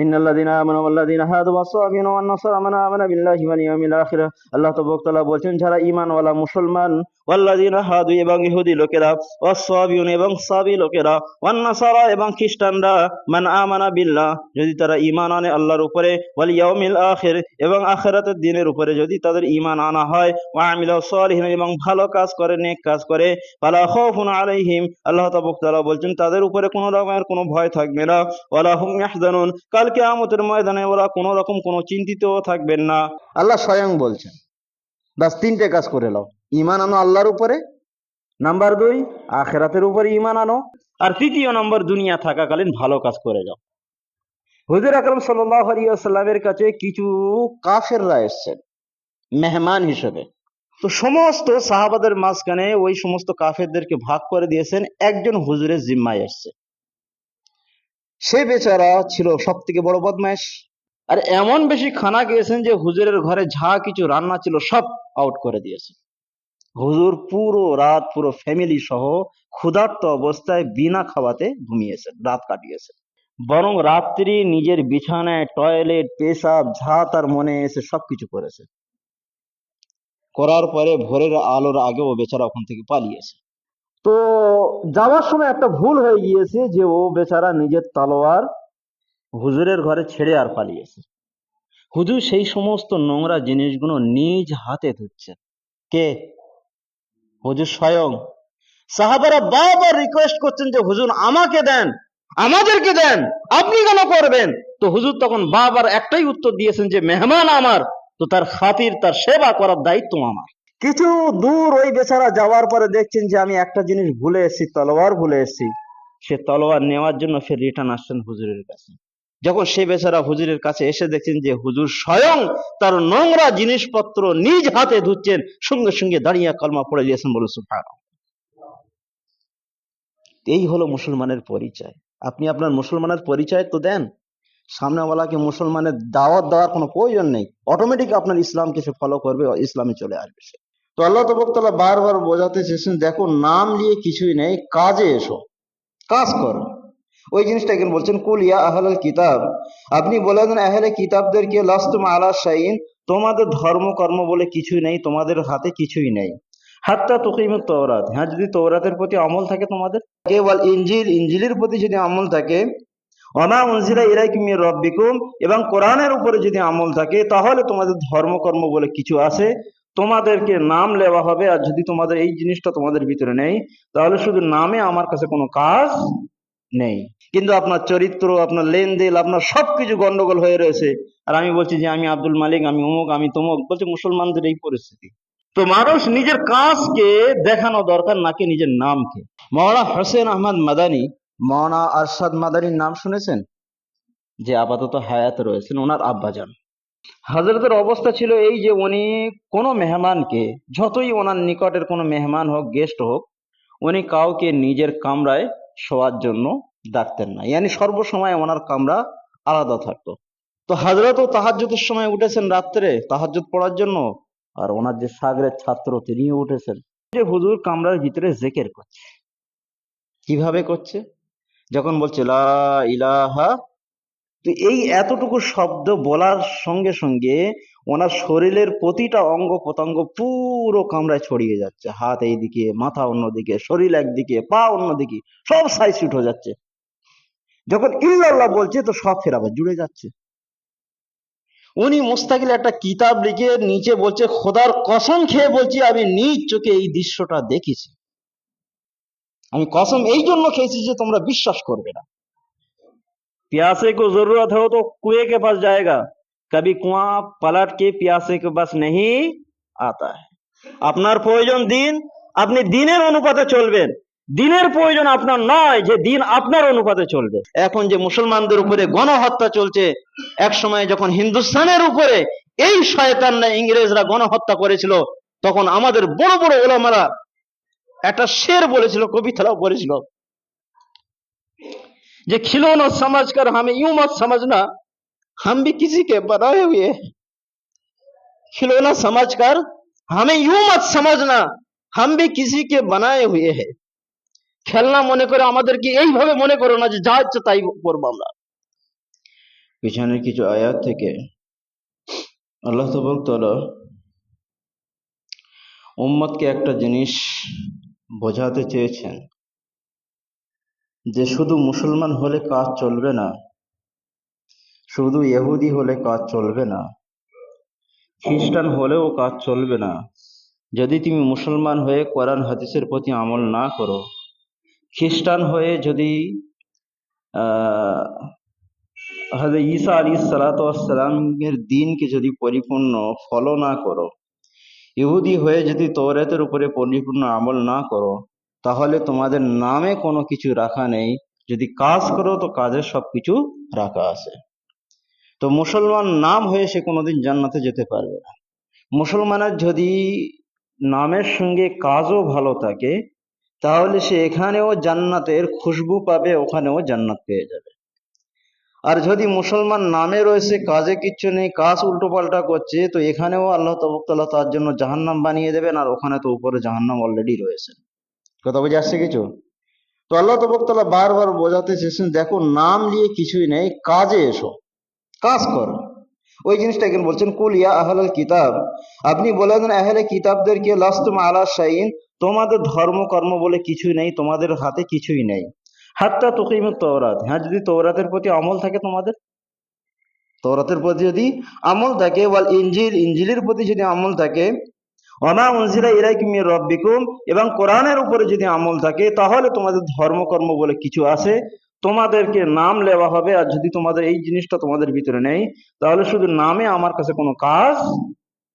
إن الذين آمنوا والذين هادوا والصابين والنصارى من آمن بالله واليوم الآخر আল্লাহ তবকতলা বলছেন যারা ঈমানওয়ালা মুসলমান হাদু এবং ইহুদি লোকেরা, ওয়াসসাবিউন এবং সাবি লোকেরা এবং খ্রিস্টানরা, মান আমানা বিল্লাহ, যদি তারা ঈমান আনে আল্লাহর উপরে ওয়াল ইয়াউমিল আখির এবং আখিরাতের দিনের উপরে যদি তাদের ঈমান আনা হয় এবং ভালো কাজ করে, নেক কাজ করে আল্লাহ বলছেন, তাদের উপরে কোনো রকমের কোনো ভয় থাকবে না, ওয়ালা হুম ইয়াহজানুন কাল ময়দানে ওরা কোনো রকম কোনো চিন্তিতও থাকবেন না। আল্লাহ স্বয়ং বলছেন, বাস তিনটে কাজ করে নাও ঈমান আনো আল্লাহর উপরে। নাম্বার দুই, আখেরাতের উপরে ঈমান আনো। আর তৃতীয় নম্বর, দুনিয়া থাকাকালীন ভালো কাজ করে যাও। হুজুর আকরম আলাইহি কাছে কিছু কাফেররা এসেছেন, মেহমান হিসেবে। তো সমস্ত সাহাবাদের মাঝখানে ওই সমস্ত কাফেরদেরকে ভাগ করে দিয়েছেন, একজন হুজুরের জিম্মায় এসছে। সে বেচারা ছিল সব থেকে বড় বদমাইশ আর এমন বেশি খানা গিয়েছেন যে হুজুরের ঘরে যা কিছু রান্না ছিল সব আউট করে দিয়েছে। হুজুর পুরো রাত পুরো ফ্যামিলি সহ ক্ষুধার্ত অবস্থায় বিনা খাওয়াতে ঘুমিয়েছেন, রাত কাটিয়েছেন। বরং রাত্রি নিজের বিছানায় টয়লেট পেশাব, যা তার মনে এসে সবকিছু করেছে। করার পরে ভোরের আলোর আগে ও বেচারা ওখান থেকে পালিয়েছে। তো যাওয়ার সময় একটা ভুল হয়ে গিয়েছে যে ও বেচারা নিজের তলোয়ার হুজুরের ঘরে ছেড়ে আর পালিয়েছে। হুজুর সেই সমস্ত নোংরা জিনিসগুলো নিজ হাতে ধুচ্ছেন। কে? হুজুর স্বয়ং। সাহাবারা বারবার রিকোয়েস্ট করছেন যে হুজুর আমাকে দেন আমাদেরকে দেন আপনি কেন করবেন? তো হুজুর তখন বারবার একটাই উত্তর দিয়েছেন যে মেহমান আমার তো তার খাতির তার সেবা করার দায়িত্ব আমার। কিছু দূর ওই বেচারা যাওয়ার পরে দেখছেন যে আমি একটা জিনিস ভুলে এসেছি তলোয়ার ভুলে এসেছি। সে তলোয়ার নেওয়ার জন্য ফের রিটার্ন আসছেন হুজুরের কাছে। যখন সে বেচারা হুজুরের কাছে এসে দেখছেন যে হুজুর স্বয়ং তার নোংরা জিনিসপত্র নিজ হাতে ধুচ্ছেন, সঙ্গে সঙ্গে দাঁড়িয়ে কলমা পড়ে দিয়েছেন বলে সুফান এই হলো মুসলমানের পরিচয়। আপনি আপনার মুসলমানের পরিচয় তো দেন। সামনেওয়ালাকে মুসলমানের দাওয়াত দেওয়ার কোনো প্রয়োজন নেই। অটোমেটিক আপনার ইসলামকে সে ফলো করবে, ইসলামে চলে আসবে সে। তো আল্লাহ তবকতলা বারবার বোঝাতে চেয়েছেন, দেখো, নাম নিয়ে কিছুই নেই, কাজে এসো। কাজ করো। ওই জিনিসটা এখানে বলছেন কুলিয়া আহলাল কিতাব। আপনি বলে দেন আহলে কিতাবদেরকে লাস্তুম আলা শাইন তোমাদের ধর্ম, কর্ম বলে কিছুই নেই, তোমাদের হাতে কিছুই নেই। হাত্তা তুকিমুত তওরাত। হ্যাঁ যদি তওরাতের প্রতি আমল থাকে তোমাদের? কেবল ইঞ্জিল ইঞ্জিলের প্রতি যদি আমল থাকে উনজিলা ইলাইকুম মির রব্বিকুম, এবং কোরআনের উপরে যদি আমল থাকে, তাহলে তোমাদের ধর্মকর্ম বলে কিছু আছে, তোমাদেরকে নাম লেওয়া হবে। আর যদি তোমাদের এই জিনিসটা তোমাদের ভিতরে নেই, তাহলে শুধু নামে আমার কাছে কোনো কাজ নেই। কিন্তু আপনার চরিত্র, আপনার লেনদেন, আপনার সবকিছু গন্ডগোল হয়ে রয়েছে। আর আমি বলছি যে আমি আব্দুল মালিক, আমি অমুক, আমি তমুক, বলছে মুসলমানদের এই পরিস্থিতি। তো মানুষ নিজের কাজকে দেখানো দরকার, নাকি নিজের নামকে? মৌলানা হোসেন আহমদ মাদানি, মৌলানা আরশাদ মাদানির নাম শুনেছেন? যে আপাতত হায়াত রয়েছেন, ওনার আব্বাজান। হাজরতের অবস্থা ছিল এই যে উনি কোনো মেহমানকে, যতই ওনার নিকটের কোনো মেহমান হোক, গেস্ট হোক, উনি কাউকে নিজের কামরায় শোয়ার জন্য ডাকতেন না। ইয়ানি সর্বসময় ওনার কামরা আলাদা থাকতো। তো হাজরতও তাহাজ্যতের সময় উঠেছেন রাত্রে তাহাজ্যত পড়ার জন্য, আর ওনার যে সাগরের ছাত্র তিনিও উঠেছেন। যে হুজুর কামরার ভিতরে জেকের করছে। কীভাবে করছে? যখন বলছে, লা ইলাহা তো এই এতটুকু শব্দ বলার সঙ্গে সঙ্গে ওনার শরীরের প্রতিটা অঙ্গ প্রত্যঙ্গ পুরো কামড়ায় ছড়িয়ে যাচ্ছে। হাত এইদিকে, মাথা অন্যদিকে, শরীর একদিকে, পা অন্যদিকে, সব সাইজ উঠে যাচ্ছে। যখন ইল্লাল্লাহ বলছে তো সব ফের আবার জুড়ে যাচ্ছে। উনি মুস্তাকিল একটা কিতাব লিখে নিচে বলছে, খোদার কসম খেয়ে বলছি, আমি নিজ চোখে এই দৃশ্যটা দেখেছি। আমি কসম এই জন্য খেয়েছি যে তোমরা বিশ্বাস করবে না। प्यासे को जरूरत हो तो कुएं के पास जाएगा कभी कुआं पलट के प्यासे के पास नहीं आता है আপনার প্রয়োজন দিন আপনি দিনের অনুপাতে চলবেন দিনের প্রয়োজন আপনার নয় যে দিন আপনার অনুপাতে চলবে এখন যে মুসলমানদের উপরে গণহত্যা চলছে এক সময় যখন হিন্দুস্তানের উপরে এই শয়তান ইংরেজরা গণহত্যা করেছিল তখন আমাদের বড় বড় ওলামারা একটা শের বলেছিল কবিতারাও বলেছিল যে खिलौना समझकर हमें यूं मत समझना हम भी किसी के बनाए हुए हैं खिलौना समझकर हमें यूं मत समझना हम भी किसी के बनाए हुए हैं খেলনা মনে করে আমাদেরকে এইভাবে মনে করো না যে যা ইচ্ছে তাই করবো আমরা পিছনের কিছু আয়াত থেকে আল্লাহ তবক তালা উম্মতকে একটা জিনিস বোঝাতে চেয়েছেন যে শুধু মুসলমান হলে কাজ চলবে না, শুধু ইহুদি হলে কাজ চলবে না, খ্রিস্টান হলেও কাজ চলবে না। যদি তুমি মুসলমান হয়ে কোরআন হাদিসের প্রতি আমল না করো, খ্রিস্টান হয়ে যদি হজরত ঈসা আলী সালাতামের দিনকে যদি পরিপূর্ণ ফলো না করো, ইহুদি হয়ে যদি তৌরাতের উপরে পরিপূর্ণ আমল না করো তাহলে তোমাদের নামে কোনো কিছু রাখা নেই। যদি কাজ করো, তো কাজের সব কিছু রাখা আছে। তো মুসলমান নাম হয়ে সে কোনোদিন জান্নাতে যেতে পারবে না। মুসলমানের যদি নামের সঙ্গে কাজও ভালো থাকে, তাহলে সে এখানেও জান্নাতের খুশবু পাবে, ওখানেও জান্নাত পেয়ে যাবে। আর যদি মুসলমান নামে রয়েছে, কাজে কিচ্ছু নেই, কাজ উল্টো পাল্টা করছে, তো এখানেও আল্লাহ তবকতাল্লাহ তার জন্য জাহান্নাম বানিয়ে দেবেন, আর ওখানে তো উপরে জাহান্নাম অলরেডি রয়েছে। কথা বুঝে আসছে কিছু? তো আল্লাহ তবকতাল্লাহ বারবার বোঝাতে চেয়েছেন, দেখো নাম নিয়ে কিছুই নেই, কাজে এসো, কাজ করো। ওই জিনিসটা এখানে বলছেন, কুল ইয়া আহলাল কিতাব আপনি বলে দেন, আহলে কিতাবদেরকে লাস্তুম আলা শাইন তোমাদের ধর্ম কর্ম বলে কিছুই নেই, তোমাদের হাতে কিছুই নেই। হাত্তা তুকিম তৌরাত হ্যাঁ যদি তৌরাতের প্রতি আমল থাকে তোমাদের? তৌরাতের প্রতি যদি আমল থাকে, ওয়াল ইঞ্জিল ইঞ্জিলের প্রতি যদি আমল থাকে অমা উনজিলা ইলাইকুম মির রব্বিকুম। এবং কোরআনের উপরে যদি আমল থাকে, তাহলে তোমাদের ধর্মকর্ম বলে কিছু আছে। তোমাদেরকে নাম লেওয়া হবে, আর যদি তোমাদের এই জিনিসটা তোমাদের ভিতরে নেই, তাহলে শুধু নামে আমার কাছে কোনো কাজ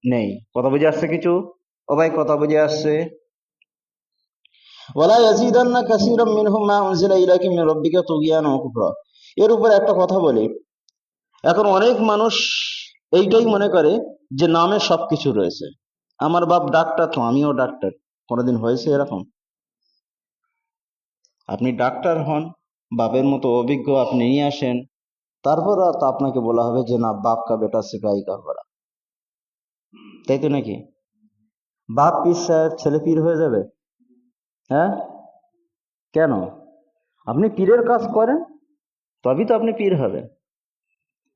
নেই। কথা বুঝে আসছে কিছু? ও ভাই, কথা বুঝে আসছে। ওয়ালা ইয়াজিদান্না কাসীরাম মিনহুম মা উনজিলা ইলাইকা মির রাব্বিকা তুগিয়ানা ওয়া কুফরা। এর উপর একটা কথা বলি। এখন অনেক মানুষ এইটাই মনে করে যে নামে সবকিছু রয়েছে। আমার বাপ ডাক্তার তো, আমিও ডাক্তার। কোনোদিন হয়েছে এরকম? আপনি ডাক্তার হন, বাপের মতো অভিজ্ঞ আপনি নিয়ে আসেন। তারপর তো আপনাকে বলা হবে যে, না বাপ কা বেটা সিপাহী কা ঘোড়া তাই তো নাকি? বাপ পীর সাহেব ছেলে পীর হয়ে যাবে? হ্যাঁ? কেন? আপনি পীরের কাজ করেন? তবেই তো আপনি পীর হবেন।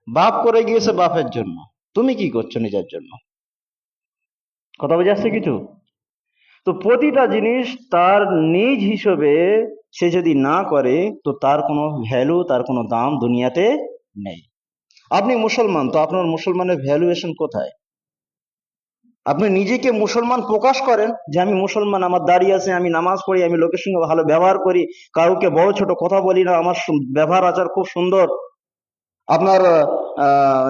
বাপ করে গিয়েছে বাপের জন্য। তুমি কি করছ নিজের জন্য? কথা বোঝা যাচ্ছে কিছু? তো প্রতিটা জিনিস তার নিজ হিসেবে সে যদি না করে, তো তার কোনো ভ্যালু তার কোনো দাম দুনিয়াতে নেই। আপনি মুসলমান, তো আপনার মুসলমানের ভ্যালুয়েশন কোথায়? আপনি নিজেকে মুসলমান প্রকাশ করেন যে আমি মুসলমান, আমার দাড়ি আছে, আমি নামাজ পড়ি, আমি লোকের সঙ্গে ভালো ব্যবহার করি, কাউকে বড় ছোট কথা বলি না, আমার ব্যবহার আচার খুব সুন্দর। আপনার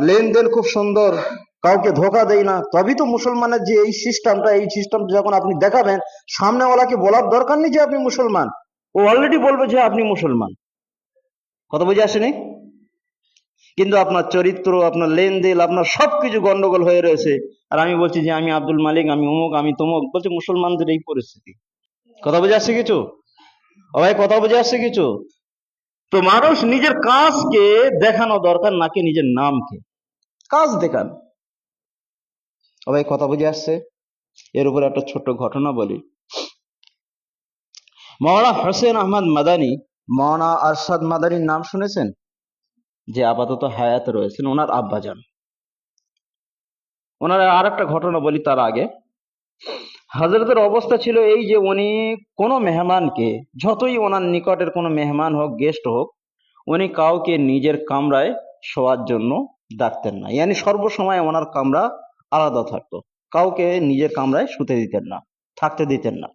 লেনদেন খুব সুন্দর। কাউকে ধোকা দেই না। তবেই তো মুসলমানের যে এই সিস্টেমটা এই সিস্টেম যখন আপনি দেখাবেন, সামনেওয়ালাকে বলার দরকার নেই যে আপনি মুসলমান। ও অলরেডি বলবে যে আপনি মুসলমান। কথা বুঝে আসেনি? কিন্তু আপনার চরিত্র, আপনার লেনদেন, আপনার সবকিছু গন্ডগোল হয়ে রয়েছে। আর আমি বলছি যে আমি আব্দুল মালিক, আমি অমুক আমি তমুক, বলছি মুসলমানদের এই পরিস্থিতি। কথা বুঝে আসছে কিছু? ও ভাই, কথা বুঝে আসছে কিছু? তো মানুষ নিজের কাজকে দেখানো দরকার, নাকি নিজের নামকে? কাজ দেখান। ভাই কথা বুঝে আসছে? এর উপর একটা ছোট্ট ঘটনা বলি। মৌলানা হোসেন আহমদ মাদানি মৌলানা আরশাদ মাদানির নাম শুনেছেন? যে আপাতত হায়াত রয়েছেন, ওনার আব্বাজান। ওনার আর একটা ঘটনা বলি তার আগে। হজরতের অবস্থা ছিল এই যে উনি কোনো মেহমানকে, যতই ওনার নিকটের কোনো মেহমান হোক, গেস্ট হোক, উনি কাউকে নিজের কামরায় শোয়ার জন্য ডাকতেন না। ইয়ানি সর্বসময় ওনার কামরা আলাদা থাকতো। কাউকে নিজের কামরায় শুতে দিতেন না, থাকতে দিতেন না।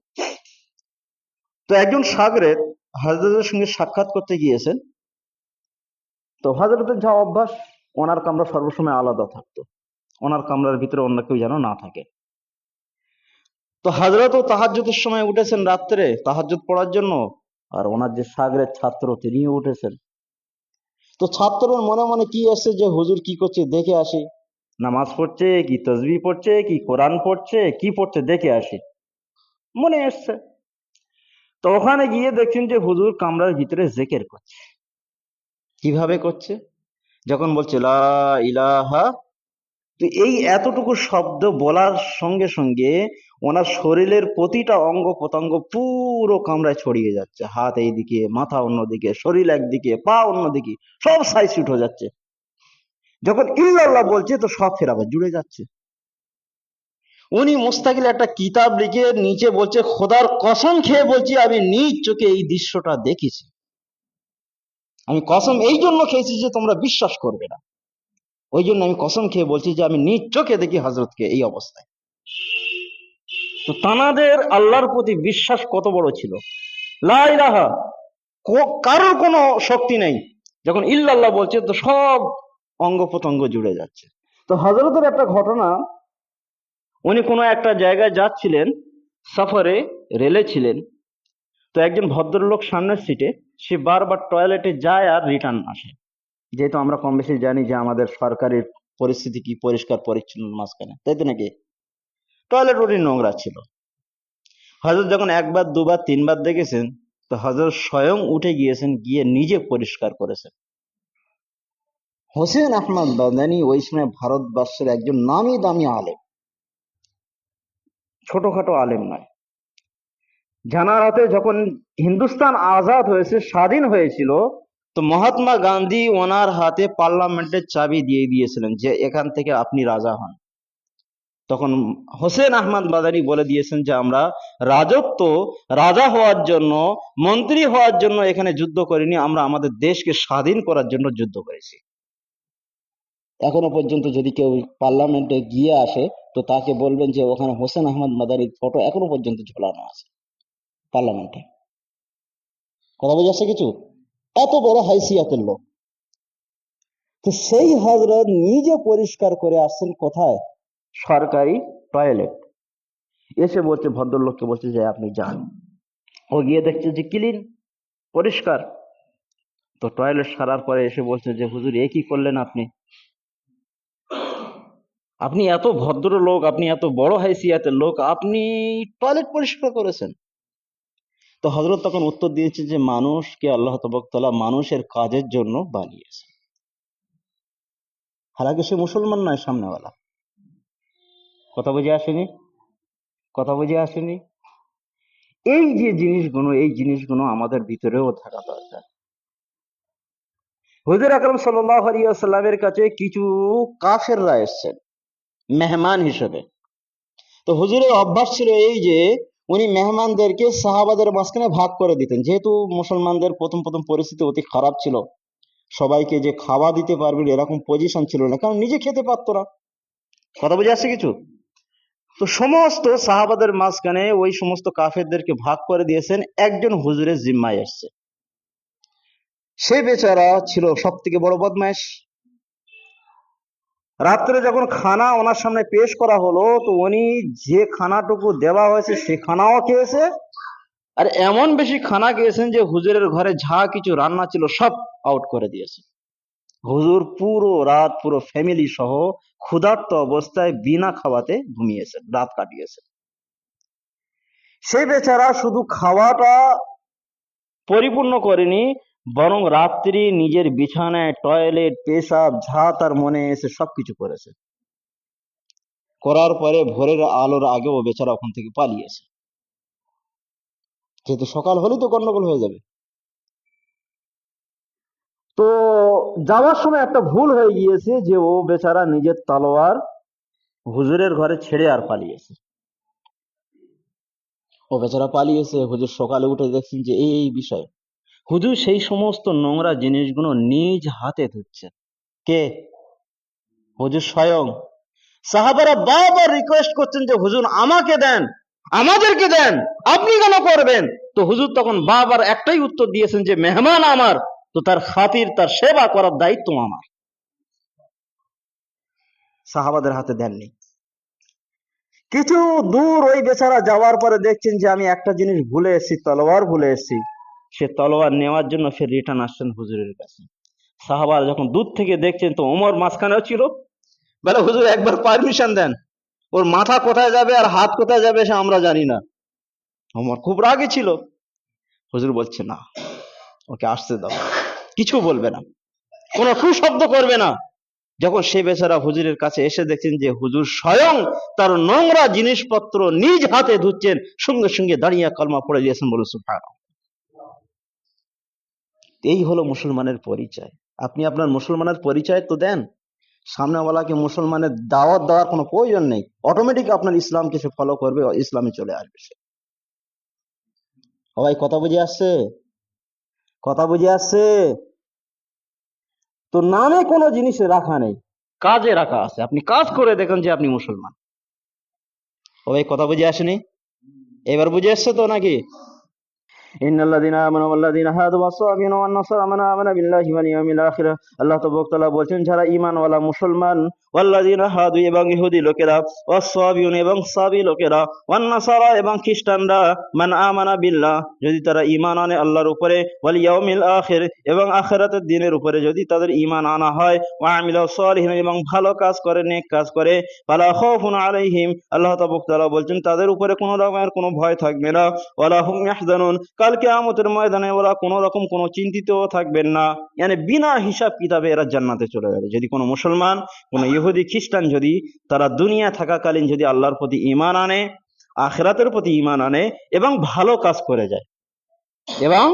তো একজন সাগরের হজরতের সঙ্গে সাক্ষাৎ করতে গিয়েছেন। তো হজরতের যা অভ্যাস, ওনার কামরা সর্বসময় আলাদা থাকতো। ওনার কামরার ভিতরে অন্য কেউ যেন না থাকে। তো হাজরতও তাহাজ্জুদের সময় উঠেছেন রাত্রে, তাহাজ্জুদ পড়ার জন্য, আর ওনার যে সাগরের ছাত্র, তিনিও উঠেছেন। তো ছাত্রের মনে মনে কি আসছে যে, হুজুর কি করছে, দেখে আসি। নামাজ পড়ছে, কি তসবি পড়ছে, কি কোরআন পড়ছে, কি পড়ছে, দেখে আসি। মনে এসছে তো ওখানে গিয়ে দেখছেন যে হুজুর কামরার ভিতরে জেকের করছে। কীভাবে করছে? যখন বলছে, লা ইলাহা, তো এই এতটুকু শব্দ বলার সঙ্গে সঙ্গে ওনার শরীরের প্রতিটা অঙ্গ প্রত্যঙ্গ পুরো কামরায় ছড়িয়ে যাচ্ছে। হাত এইদিকে, মাথা অন্যদিকে, শরীর একদিকে, পা অন্যদিকে, সব সাইজ হয়ে যাচ্ছে। যখন ইল্লাল্লাহ বলছে, তো সব ফের আবার জুড়ে যাচ্ছে। উনি মুস্তাকিল একটা কিতাব লিখে নিচে বলছে, খোদার কসম খেয়ে বলছি, আমি নিজ চোখে এই দৃশ্যটা দেখেছি। আমি কসম এই জন্য খেয়েছি যে তোমরা বিশ্বাস করবে না। ওই জন্য আমি কসম খেয়ে বলছি যে, আমি নিজ চোখে দেখি হজরতকে এই অবস্থায়। তো তানাদের আল্লাহর প্রতি বিশ্বাস কত বড় ছিল? লা ইলাহা কারোর কোনো শক্তি নেই। যখন ইল্লাল্লাহ বলছে, তো সব অঙ্গ প্রত্যঙ্গ জুড়ে যাচ্ছে। তো হজরতের একটা ঘটনা উনি কোনো একটা জায়গায় যাচ্ছিলেন সফরে রেলে ছিলেন। তো একজন ভদ্রলোক সামনের সিটে সে বারবার টয়লেটে যায় আর রিটার্ন আসে। যেহেতু আমরা কম বেশি জানি যে আমাদের সরকারের পরিস্থিতি কি পরিষ্কার পরিচ্ছন্ন মাঝখানে তাই তো নাকি? টয়লেট ওটি নোংরা ছিল। হজরত যখন একবার দুবার তিনবার দেখেছেন তো হজরত স্বয়ং উঠে গিয়েছেন গিয়ে নিজে পরিষ্কার করেছেন। হোসেন আহমদ বাদানি ওই সময় ভারতবর্ষের একজন নামি দামি আলেম। ছোটখাটো আলেম নয়। জানার হাতে যখন হিন্দুস্তান আজাদ হয়েছে, স্বাধীন হয়েছিল, তো মহাত্মা গান্ধী ওনার হাতে পার্লামেন্টের চাবি দিয়ে দিয়েছিলেন যে এখান থেকে আপনি রাজা হন। তখন হোসেন আহমদ বাদানি বলে দিয়েছেন যে আমরা রাজত্ব, রাজা হওয়ার জন্য, মন্ত্রী হওয়ার জন্য এখানে যুদ্ধ করিনি, আমরা আমাদের দেশকে স্বাধীন করার জন্য যুদ্ধ করেছি। এখনও পর্যন্ত যদি কেউ পার্লামেন্টে গিয়ে আসে, তো তাকে বলবেন যে ওখানে হোসেন আহমদ মাদারির ফটো এখনও পর্যন্ত ঝোলানো আছে পার্লামেন্টে। কথা বোঝাচ্ছে কিছু? এত বড় হাইসিয়াতের লোক। তো সেই হজরত নিজে পরিষ্কার করে আসছেন কোথায়? সরকারি টয়লেট এসে বলছে, ভদ্রলোককে বলছে যে, আপনি যান। ও গিয়ে দেখছে যে ক্লিন পরিষ্কার। তো টয়লেট সারার পরে এসে বলছে যে, হুজুর, এ কি করলেন আপনি? আপনি এত ভদ্র লোক, আপনি এত বড় হাইসিয়াতের লোক, আপনি টয়লেট পরিষ্কার করেছেন। তো হজরত তখন উত্তর দিয়েছে যে, মানুষকে আল্লাহ তবকতলা মানুষের কাজের জন্য বানিয়েছে। হালাকি সে মুসলমান নয় সামনেওয়ালা। কথা বুঝে আসেনি? কথা বুঝে আসেনি? এই যে জিনিসগুলো, এই জিনিসগুলো আমাদের ভিতরেও থাকা দরকার। হুজুর আকরম সাল্লাহ কাছে কিছু কাফেররা এসছেন। মেহমান হিসেবে। তো হুজুরের অভ্যাস ছিল এই যে, উনি মেহমানদেরকে সাহাবাদের মাঝখানে ভাগ করে দিতেন। যেহেতু মুসলমানদের প্রথম প্রথম পরিস্থিতি অতি খারাপ ছিল, সবাইকে যে খাওয়া দিতে পারবে এরকম পজিশন ছিল না, কারণ নিজে খেতে পারতো না। কথা বুঝে আসছে কিছু? তো সমস্ত সাহাবাদের মাঝখানে ওই সমস্ত কাফেরদেরকে ভাগ করে দিয়েছেন, একজন হুজুরের জিম্মায় এসছে সে বেচারা ছিল সব থেকে বড় বদমাইশ রাত্রে যখন খানা ওনার সামনে পেশ করা হলো, তো উনি যে খানাটুকু দেওয়া হয়েছে সে খানাও খেয়েছে। আর এমন বেশি খানা খেয়েছেন যে হুজুরের ঘরে যা কিছু রান্না ছিল সব আউট করে দিয়েছে। হুজুর পুরো রাত, পুরো ফ্যামিলি সহ ক্ষুধার্ত অবস্থায় বিনা খাওয়াতে ঘুমিয়েছেন, রাত কাটিয়েছেন। সেই বেচারা শুধু খাওয়াটা পরিপূর্ণ করেনি বরং রাত্রি নিজের বিছানায় টয়লেট পেশাব, যা তার মনে এসে সবকিছু করেছে। করার পরে ভোরের আলোর আগে ও বেচারা ওখান থেকে পালিয়েছে। যেহেতু সকাল হলেই তো গন্ডগোল হয়ে যাবে। তো যাওয়ার সময় একটা ভুল হয়ে গিয়েছে যে ও বেচারা নিজের তলোয়ার হুজুরের ঘরে ছেড়ে আর পালিয়েছে। ও বেচারা পালিয়েছে, হুজুর সকালে উঠে দেখছেন যে এই এই বিষয়। হুজুর সেই সমস্ত নোংরা জিনিসগুলো নিজ হাতে ধুচ্ছেন কে? হুজুর স্বয়ং। সাহাবারা বারবার রিকোয়েস্ট করছেন যে, হুজুর, আমাকে দেন, আমাদেরকে দেন, আপনি কেন করবেন? তো হুজুর তখন বারবার একটাই উত্তর দিয়েছেন যে, মেহমান আমার, তো তার খাতির, তার সেবা করার দায়িত্ব আমার। সাহাবাদের হাতে দেননি। কিছু দূর ওই বেচারা যাওয়ার পরে দেখছেন যে, আমি একটা জিনিস ভুলে এসেছি, তলোয়ার ভুলে এসেছি। সে তলোয়ার নেওয়ার জন্য ফের রিটার্ন আসছেন হুজুরের কাছে। সাহাবার যখন দূর থেকে দেখছেন, তো ওমর মাঝখানেও ছিল। বলে, হুজুর, একবার পারমিশন দেন। ওর মাথা কোথায় যাবে আর হাত কোথায় যাবে সে আমরা জানি না। ওমর খুব রাগে ছিল। হুজুর বলছে, না, ওকে আসতে দাও। কিছু বলবে না। কোনো শব্দ করবে না। যখন সে বেচারা হুজুরের কাছে এসে দেখছেন যে হুজুর স্বয়ং তার নোংরা জিনিসপত্র নিজ হাতে ধুচ্ছেন, সঙ্গে সঙ্গে দাঁড়িয়ে কলমা পড়ে দিয়েছেন বলে সুফান এই হলো মুসলমানের পরিচয়। আপনি আপনার মুসলমানের পরিচয় তো দেন। সামনেওয়ালাকে মুসলমানের দাওয়াত দেওয়ার কোনো প্রয়োজন নেই। অটোমেটিক আপনার ইসলামকে সে ফলো করবে, ইসলামে চলে আসবে সে। সবাই কথা বুঝে আসছে? কথা বুঝে আসছে? তো নামে কোনো জিনিস রাখা নেই। কাজে রাখা আছে। আপনি কাজ করে দেখেন যে আপনি মুসলমান। সবাই কথা বুঝে আসেনি? এবার বুঝে আসছে তো নাকি? إن الذين آمنوا والذين هادوا والصابين والنصارى من آمن بالله واليوم الآخر আল্লাহ তবকতলা বলছেন যারা ঈমানওয়ালা মুসলমান হাদু এবং ইহুদি লোকেরা এবং সাবি লোকেরা ওয়ান নাসারা এবং খ্রিস্টানরা, মান আমানা বিল্লাহ, যদি তারা ঈমান আনে আল্লাহর উপরে এবং দিনের উপরে যদি তাদের ঈমান আনা হয় ওয়া আমিলা সালিহিন এবং ভালো কাজ করে, নেক কাজ করে খাউফুন আলাইহিম, আল্লাহ তবকতলা বলছেন, তাদের উপরে কোনো রকমের কোনো ভয় থাকবে না, ওয়ালা হুম ইয়াহজানুন, কাল কিয়ামতের ময়দানে ওরা কোনো রকম কোনো চিন্তিতও থাকবেন না। মানে বিনা হিসাব কিতাবে এরা জান্নাতে চলে যাবে। যদি কোনো মুসলমান, কোনো ইহুদি খ্রিস্টান যদি তারা দুনিয়া থাকাকালীন যদি আল্লাহর প্রতি ঈমান আনে, আখেরাতের প্রতি ঈমান আনে এবং ভালো কাজ করে যায়। এবং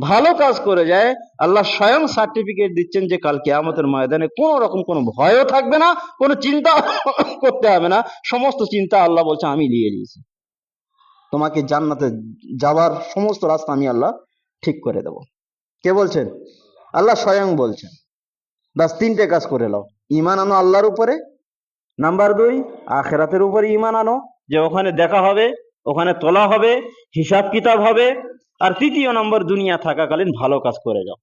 ভালো কাজ করে যায়, আল্লাহ স্বয়ং সার্টিফিকেট দিচ্ছেন যে কাল কিয়ামতের ময়দানে কোনো রকম কোনো ভয়ও থাকবে না, কোনো চিন্তা করতে হবে না। সমস্ত চিন্তা আল্লাহ বলছে, আমি নিয়ে নিয়েছি। তোমাকে জান্নাতে যাওয়ার সমস্ত রাস্তা আমি আল্লাহ ঠিক করে দেব। কে বলছেন? আল্লাহ স্বয়ং বলছেন। বাস তিনটে কাজ করে নাও। ইমান আনো আল্লাহর উপরে। নাম্বার দুই, আখেরাতের উপরে ইমান আনো। যে ওখানে দেখা হবে, ওখানে তোলা হবে, হিসাব কিতাব হবে। আর তৃতীয় নম্বর, দুনিয়া থাকাকালীন ভালো কাজ করে যাও।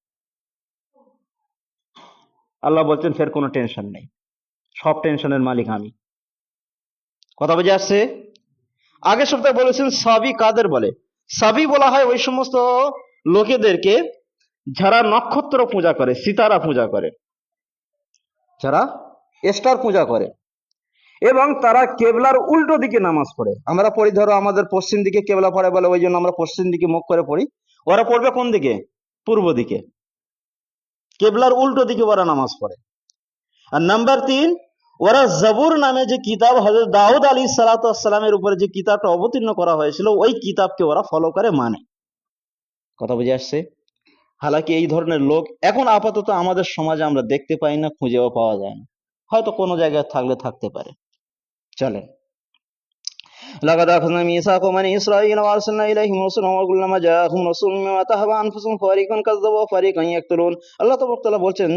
আল্লাহ বলছেন, ফের কোনো টেনশন নেই। সব টেনশনের মালিক আমি। কথা বুঝে আসছে? আগের সপ্তাহে বলেছেন, সাবি কাদের বলে? সাবি বলা হয় ওই সমস্ত লোকেদেরকে যারা নক্ষত্র পূজা করে, সিতারা পূজা করে। যারা স্টার পূজা করে। এবং তারা কেবলার উল্টো দিকে নামাজ পড়ে। আমরা পড়ি, ধরো, আমাদের পশ্চিম দিকে কেবলা পড়ে বলে, ওই জন্য আমরা পশ্চিম দিকে মুখ করে পড়ি। ওরা পড়বে কোন দিকে? পূর্ব দিকে। কেবলার উল্টো দিকে ওরা নামাজ পড়ে। আর নাম্বার তিন, ওরা জবুর নামে যে কিতাব হজরত দাউদ আলী সালাতামের উপরে যে কিতাবটা অবতীর্ণ করা হয়েছিল, ওই কিতাবকে ওরা ফলো করে মানে। কথা বুঝে আসছে? হালাকি এই ধরনের লোক এখন আপাতত আমাদের সমাজে আমরা দেখতে পাই না খুঁজেও পাওয়া যায় না হয়তো কোনো জায়গায় থাকলে থাকতে পারে চলেন لقد أخذنا ميثاق بني إسرائيل وأرسلنا إليهم رسلا وكلما جاءهم رسول بما تهوى أنفسهم فريقا كذبوا وفريقا يقتلون আল্লাহ তাআলা বলছেন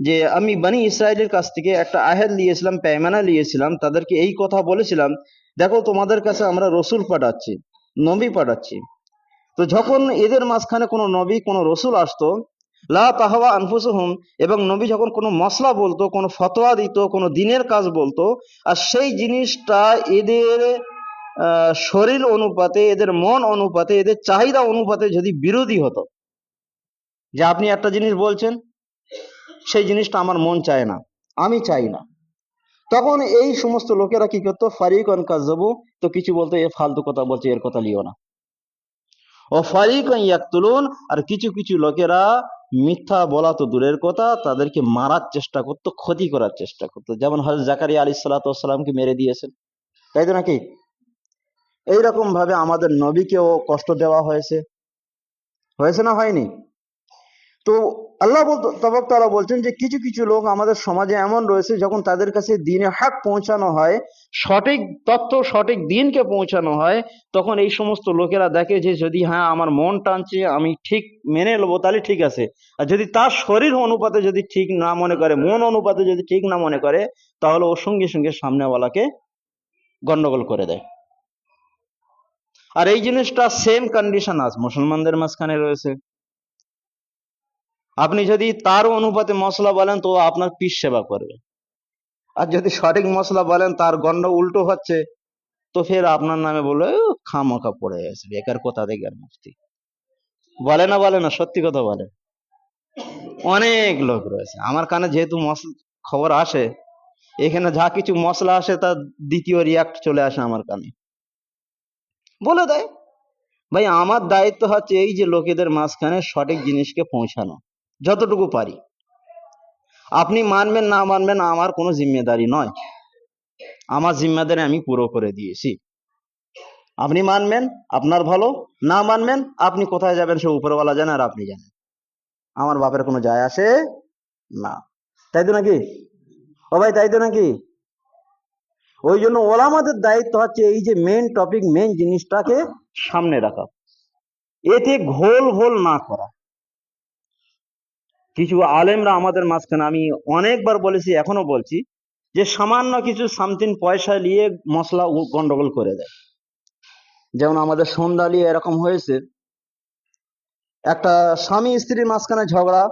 যে আমি বনি ইসরায়েলের কাছ থেকে একটা আয়াত নিয়েছিলাম পেয়মানা নিয়েছিলাম তাদেরকে এই কথা বলেছিলাম দেখো তোমাদের কাছে আমরা রসুল পাঠাচ্ছি নবী পাঠাচ্ছি তো যখন এদের মাঝখানে কোনো নবী, কোনো রসুল আসতো, লা তাহওয়া আনফুসুহুম, এবং নবী যখন কোনো মশলা বলতো, কোনো ফতোয়া দিত, কোনো দিনের কাজ বলতো, আর সেই জিনিসটা এদের শরীর অনুপাতে, এদের মন অনুপাতে, এদের চাহিদা অনুপাতে যদি বিরোধী হতো, যে আপনি একটা জিনিস বলছেন, সেই জিনিসটা আমার মন চায় না, আমি চাই না। তখন এই সমস্ত লোকেরা কি করতো? ফারিকন যাব তো কিছু বলতো, এ ফালতু কথা বলছে, এর কথা লিও না। ও ফারিক ইয়াকতুলুন, আর কিছু কিছু লোকেরা মিথ্যা বলা তো দূরের কথা, তাদেরকে মারার চেষ্টা করতো, ক্ষতি করার চেষ্টা করতো। যেমন হজ জাকারিয়া আলী সাল্লাতামকে মেরে দিয়েছেন। তাই তো নাকি? এইরকম ভাবে আমাদের নবীকেও কষ্ট দেওয়া হয়েছে। হয়েছে না হয়নি? তো আল্লাহ বলতো তবক তারা বলছেন যে কিছু কিছু লোক আমাদের সমাজে এমন রয়েছে যখন তাদের কাছে দিনে হাক পৌঁছানো হয়, সঠিক তথ্য, সঠিক দিনকে পৌঁছানো হয়, তখন এই সমস্ত লোকেরা দেখে যে যদি হ্যাঁ আমার মন টানছে, আমি ঠিক মেনে নেব, তাহলে ঠিক আছে। আর যদি তার শরীর অনুপাতে যদি ঠিক না মনে করে, মন অনুপাতে যদি ঠিক না মনে করে, তাহলে ও সঙ্গে সঙ্গে সামনেওয়ালাকে গন্ডগোল করে দেয়। আর এই জিনিসটা সেম কন্ডিশন আজ মুসলমানদের মাঝখানে রয়েছে। আপনি যদি তার অনুপাতে মশলা বলেন তো আপনার পিস সেবা করবে। আর যদি সঠিক মশলা বলেন তার গন্ড উল্টো হচ্ছে তো ফের আপনার নামে বলবে "ও, খামোখা পড়ে গেছে বেকার কোথা থেকে মুফতি বলে না বলে না সত্যি কথা বলে। অনেক লোক রয়েছে। আমার কানে যেহেতু খবর আসে এখানে যা কিছু মশলা আসে তার দ্বিতীয় রিয়াক্ট চলে আসে আমার কানে। বলে দেয় ভাই আমার দায়িত্ব হচ্ছে এই যে লোকেদের মাঝখানে সঠিক জিনিসকে পৌঁছানো। যতটুকু পারি। আপনি মানবেন, না মানবেন, আমার কোনো জিম্মেদারি নয়। আমার জিম্মেদারি আমি পুরো করে দিয়েছি। আপনি মানবেন, আপনার ভালো। না মানবেন, আপনি কোথায় যাবেন সে উপরওয়ালা জানে আর আপনি জানেন। আমার বাপের কোনো যায় আসে না। তাই তো নাকি? সবাই তাই তো নাকি? ওই জন্য ওলামাদের দায়িত্ব হচ্ছে এই যে মেন টপিক মেন জিনিসটাকে সামনে রাখা। এতে ঘোল ঘোল না করা। কিছু আলেমরা আমাদের মাঝখানে, আমি অনেকবার বলেছি, এখনও বলছি, যে সামান্য কিছু সামথিং পয়সা নিয়ে মশলা গন্ডগোল করে দেয়। যেমন আমাদের সন্ধ্যালি এরকম হয়েছে, একটা স্বামী স্ত্রীর মাঝখানে ঝগড়া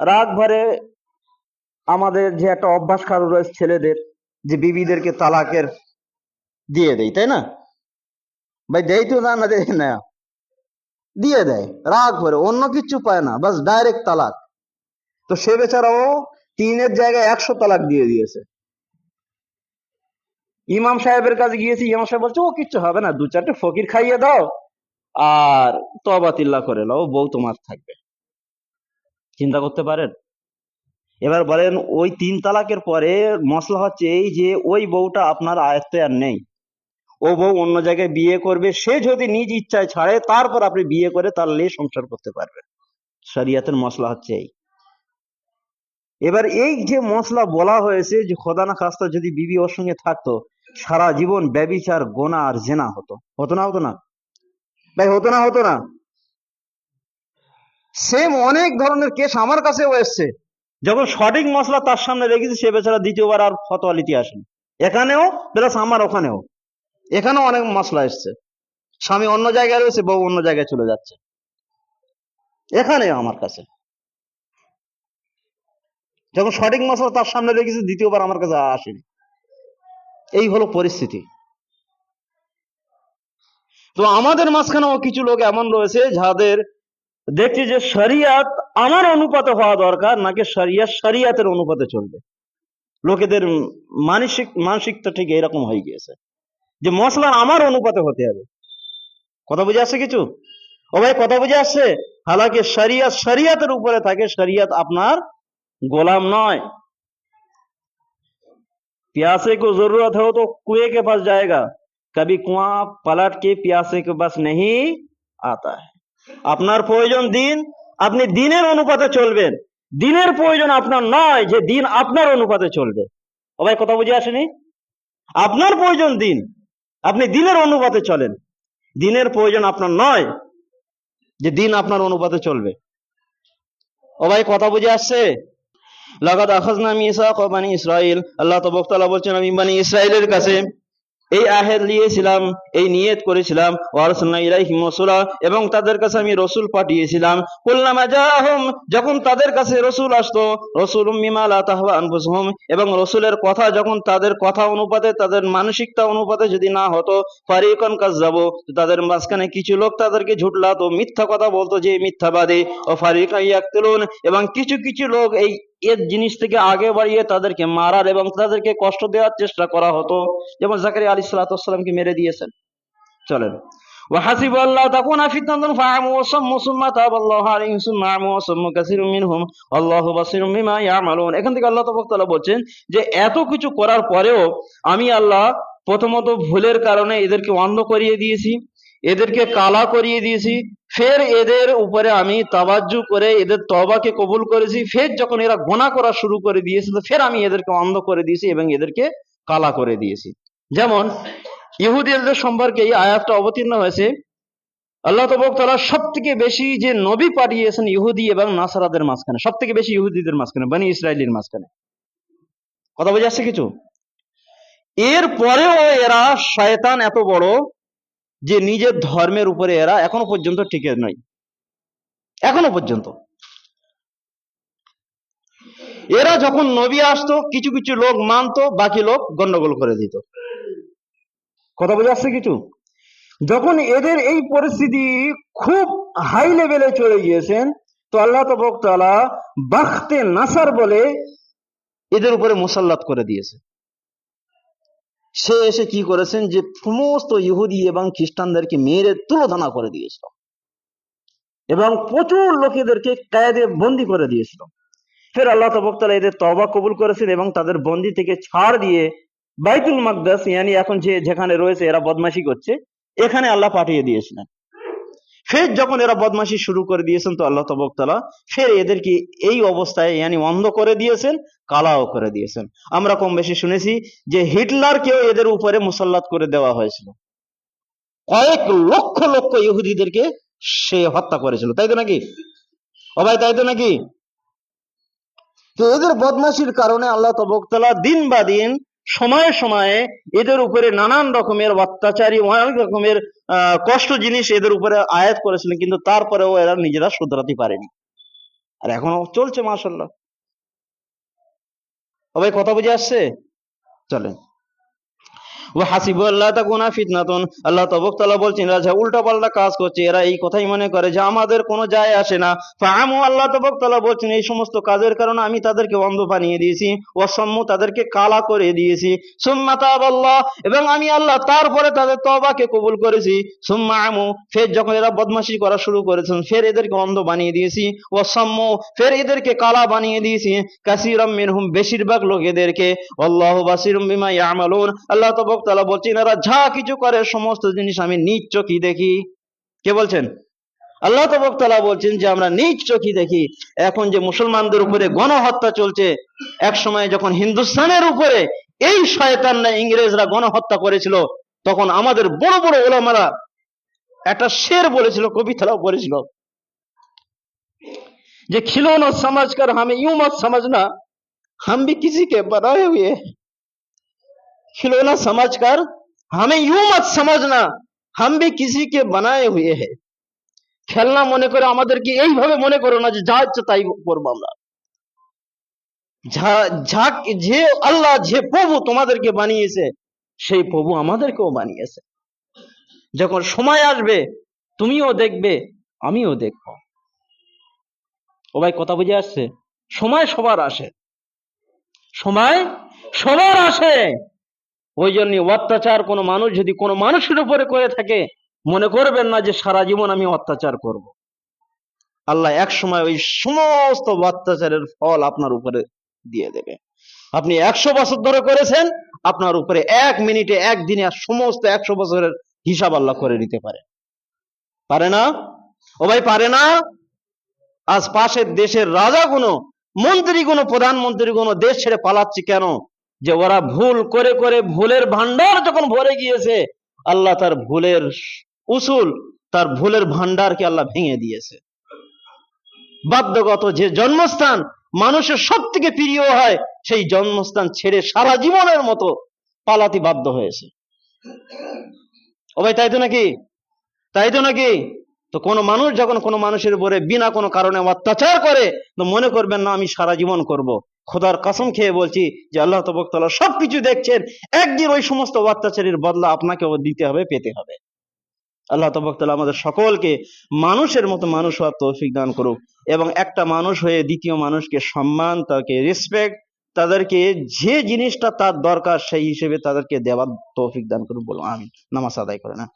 রাগ ভরে আমাদের যে একটা অভ্যাস কারও রয়েছে ছেলেদের, যে বিবিদেরকে তালাকের দিয়ে দেয়, তাই না? ভাই, দেয় তো না না দেয় না। দিয়ে দেয় রাগ ভরে, অন্য কিছু পায় না, বাস ডাইরেক্ট তালাক। তো সে বেচারাও তিনের জায়গায় একশো তালাক দিয়ে দিয়েছে। ইমাম সাহেবের কাছে গিয়েছি, ইমাম সাহেব বলছে, ও, কিচ্ছু হবে না দু চারটে ফকির খাইয়ে দাও আর তবা তিল্লা করে নাও বউ তোমার থাকবে। চিন্তা করতে পারেন? এবার বলেন, ওই তিন তালাকের পরে মশলা হচ্ছে এই যে, ওই বউটা আপনার আয়ত্তে আর নেই। ও বউ অন্য জায়গায় বিয়ে করবে, সে যদি নিজ ইচ্ছায় ছাড়ে, তারপর আপনি বিয়ে করে তার লে সংসার করতে পারবেন। শরিয়াতের মশলা হচ্ছে এই। এবার এই যে মশলা বলা হয়েছে যে খোদা না খাস্তা যদি বিবি ওর সঙ্গে থাকতো, সারা জীবন ব্যবিচার, গোনা আর জেনা হতো। হতো না হতো না? ভাই, হতো না হতো না? সেম অনেক ধরনের কেস আমার কাছেও এসছে। যখন সঠিক মশলা তার সামনে রেখেছি, সে বেচারা দ্বিতীয়বার আর ফতোয়া নিতে আসেনি। এখানেও, প্লাস আমার ওখানেও। এখানেও অনেক মশলা এসছে। স্বামী অন্য জায়গায় রয়েছে, বউ অন্য জায়গায় চলে যাচ্ছে। এখানেও আমার কাছে। যখন সঠিক মশলা তার সামনে রেখেছি, দ্বিতীয়বার আমার কাছে আসেনি। এই হলো পরিস্থিতি। তো আমাদের মাঝখানেও কিছু লোক এমন রয়েছে যাদের দেখছি যে শরিয়াত আমার অনুপাতে হওয়া দরকার, নাকি শরিয়াত শরিয়াতের অনুপাতে চলবে। লোকেদের মানসিক, মানসিকতা ঠিক এরকম হয়ে গিয়েছে যে মশলা আমার অনুপাতে হতে হবে। কথা বুঝে আসছে কিছু? ও ভাই, কথা বুঝে আসছে? হালাকি শরিয়াত, শরিয়াতের উপরে থাকে, শরিয়াত আপনার গোলাম নয়। পিয়াসে কো জরুরত হো তো কুয়ে কে পাশ যায়গা। কবি কুয়া पलट কে পিয়াসে কে বাস नहीं আতা হ্যায়। আপনার প্রয়োজন দিন, আপনি দিনের অনুপাতে চলবেন। দিনের প্রয়োজন আপনার নয়, যে দিন আপনার অনুপাতে চলবে। ও ভাই, কথা বুঝে আসেনি? আপনার প্রয়োজন দিন, আপনি দিনের অনুপাতে চলেন। দিনের প্রয়োজন আপনার নয়, যে দিন আপনার অনুপাতে চলবে। ও ভাই, কথা বুঝে আসছে? মিসাক বানি আল্লাহ বলছেন, আমি বানি ইসরাইলের কাছে এই আহেদ নিয়েছিলাম, এই নিয়ত করেছিলাম। এবং তাদের কাছে আমি রসুল পাঠিয়েছিলাম। যখন তাদের কাছে রসুল আসতো, রসুলুম মিমা লা তাহওয়া এবং রসুলের কথা যখন তাদের কথা অনুপাতে, তাদের মানসিকতা অনুপাতে যদি না হতো, ফারিকান কাজ্জাবু তাদের মাঝখানে কিছু লোক তাদেরকে ঝুটলাতো মিথ্যা কথা বলতো যে মিথ্যাবাদী। ও ফারিকা ইয়াকতুলুন, এবং কিছু কিছু লোক এই এর জিনিস থেকে আগে বাড়িয়ে তাদেরকে মারার এবং তাদেরকে কষ্ট দেওয়ার চেষ্টা করা হতো যেমন জাকারিয়া আলী সাল্লাতামকে মেরে দিয়েছেন চলেন وحسب الله تكون فتنة فعموا وصموا ثم تاب الله عليهم ثم عموا وصموا كثير منهم والله بصير بما يعملون এখান থেকে আল্লাহ তাআলা বলছেন যে এত কিছু করার পরেও আমি আল্লাহ প্রথমত ভুলের কারণে এদেরকে অন্ধ করিয়ে দিয়েছি এদেরকে কালা করিয়ে দিয়েছি। ফের এদের উপরে আমি তাবাজ্জু করে এদের তবাকে কবুল করেছি। ফের যখন এরা গোনা করা শুরু করে দিয়েছে, তো ফের আমি এদেরকে অন্ধ করে দিয়েছি এবং এদেরকে কালা করে দিয়েছি। যেমন ইহুদিদের সম্পর্কে এই আয়াতটা অবতীর্ণ হয়েছে। আল্লাহ তবকতলা সব থেকে বেশি যে নবী পাঠিয়েছেন ইহুদি এবং নাসারাদের মাঝখানে সব থেকে বেশি ইহুদিদের মাঝখানে, বানি ইসরায়েলের মাঝখানে। কথা বোঝা যাচ্ছে কিছু? এর পরেও এরা শয়তান এত বড় যে নিজের ধর্মের উপরে এরা এখনও পর্যন্ত টিকে নয়। এখনও পর্যন্ত। এরা যখন নবী আসতো, কিছু কিছু লোক মানতো, বাকি লোক গন্ডগোল করে দিত। কথা বোঝা যাচ্ছে কিছু? যখন এদের এই পরিস্থিতি খুব হাই লেভেলে চলে গিয়েছেন, তো আল্লাহ তবকতালা বাখতে নাসার বলে এদের উপরে মুসাল্লাত করে দিয়েছে। সে এসে কি করেছেন যে সমস্ত ইহুদি এবং খ্রিস্টানদেরকে মেরে তুলোধনা করে দিয়েছিল। এবং প্রচুর লোকেদেরকে কায়দে বন্দি করে দিয়েছিল। ফের আল্লাহ তবকতালা এদের তবা কবুল করেছেন এবং তাদের বন্দি থেকে ছাড় দিয়ে বাইতুল মাকদাস, ইয়ানি এখন যে যেখানে রয়েছে এরা বদমাশি করছে, এখানে আল্লাহ পাঠিয়ে দিয়েছিলেন। ফের যখন এরা বদমাশি শুরু করে দিয়েছেন তো আল্লাহ তবকতলা ফের এদেরকে এই অবস্থায় ইয়ানি অন্ধ করে দিয়েছেন, কালাও করে দিয়েছেন। আমরা কম বেশি শুনেছি যে হিটলারকেও এদের উপরে মুসাল্লাত করে দেওয়া হয়েছিল। কয়েক লক্ষ লক্ষ ইহুদিদেরকে সে হত্যা করেছিল। তাই তো নাকি? ও ভাই, তাই তো নাকি? তো এদের বদমাশির কারণে আল্লাহ তবকতলা দিন বা দিন সময়ে সময়ে এদের উপরে নানান রকমের অত্যাচারী, অনেক রকমের কষ্ট জিনিস এদের উপরে আয়াত করেছিলেন, কিন্তু তারপরেও এরা নিজেরা শুধরাতে পারেনি। আর এখনও চলছে মাসাল্লাহ সবাই কথা বুঝে আসছে? চলেন। আল্লাহ আল্লাহ কাজ করছে। এরা এই কথাই মনে করে যে আমাদের কোনো আসে না। আল্লাহ বলছেন, এই সমস্ত কাজের কারণে আমি তাদেরকে অন্ধ বানিয়ে দিয়েছি অসম্মু তাদেরকে কালা করে দিয়েছি। সুম্মা তাবাল্লাহ, এবং আমি আল্লাহ তারপরে তাদের তবাকে কবুল করেছি। সুম্মা আমু ফের যখন এরা বদমাশি করা শুরু করেছেন, ফের এদেরকে অন্ধ বানিয়ে দিয়েছি। অসম্মু ফের এদেরকে কালা বানিয়ে দিয়েছি। কাসিরাম বেশিরভাগ লোকেদেরকে আল্লাহ বাসিরুম বিমা আল্লাহ তালা বলছে এনারা যা কিছু করে, সমস্ত জিনিস আমি নিজ চোখি দেখি। কে বলছেন? আল্লাহ তবকতলা বলছেন যে, আমরা নিজ চোখি দেখি। এখন যে মুসলমানদের উপরে গণহত্যা চলছে এক সময় যখন হিন্দুস্তানের উপরে এই শয়তানরা ইংরেজরা গণহত্যা করেছিল, তখন আমাদের বড় বড় ওলামারা একটা শের বলেছিল কবিতারাও বলেছিল যে খিলৌন সমাজ কর হামে ইউমত সমাজনা হাম ভি কিসি কে বড় হুয়ে? खिलौना समझकर हमें यूं मत समझना हम भी किसी के बनाए हुए हैं খেলনা মনে করে আমাদেরকে এইভাবে মনে করো না যে যা ইচ্ছে তাই করবো আমরা যা যা যে আল্লাহ যে প্রভু তোমাদেরকে বানিয়েছে সেই প্রভু আমাদেরকেও বানিয়েছে যখন সময় আসবে তুমিও দেখবে আমিও দেখবো ও ভাই কথা বুঝে আসছে সময় সবার আসে সময় সবার আসে ওই জন্য অত্যাচার কোনো মানুষ যদি কোনো মানুষের উপরে করে থাকে, মনে করবেন না যে সারা জীবন আমি অত্যাচার করব। আল্লাহ এক সময় ওই সমস্ত অত্যাচারের ফল আপনার উপরে দিয়ে দেবে। আপনি একশো বছর ধরে করেছেন, আপনার উপরে এক মিনিটে একদিনে সমস্ত একশো বছরের হিসাব আল্লাহ করে দিতে পারে। পারে না? ও ভাই, পারে না? আজ পাশের দেশের রাজা গুলো মন্ত্রী গুলো প্রধানমন্ত্রী গুলো দেশ ছেড়ে পালাচ্ছে কেন? যে ওরা ভুল করে করে ভুলের ভান্ডার যখন ভরে গিয়েছে, আল্লাহ তার ভুলের উসুল, তার ভুলের ভান্ডারকে আল্লাহ ভেঙে দিয়েছে। বাধ্যগত যে জন্মস্থান মানুষের সব থেকে প্রিয় হয়, সেই জন্মস্থান ছেড়ে সারা জীবনের মতো পালাতে বাধ্য হয়েছে। ও ভাই, তাই তো নাকি? তাই তো নাকি? তো কোনো মানুষ যখন কোনো মানুষের উপরে বিনা কোনো কারণে অত্যাচার করে, তো মনে করবেন না, আমি সারা জীবন করব। খোদার কসম খেয়ে বলছি যে আল্লাহ তবকতলা সবকিছু দেখছেন, একদিন ওই সমস্ত অত্যাচারের বদলা আপনাকেও দিতে হবে, পেতে হবে। আল্লাহ তবকতলা আমাদের সকলকে মানুষের মতো মানুষ হওয়ার তৌফিক দান করুক এবং একটা মানুষ হয়ে দ্বিতীয় মানুষকে সম্মান, তাকে রেসপেক্ট তাদেরকে যে জিনিসটা তার দরকার সেই হিসেবে তাদেরকে দেওয়ার তৌফিক দান করুক বলো আমি নামাজ আদায় করে না।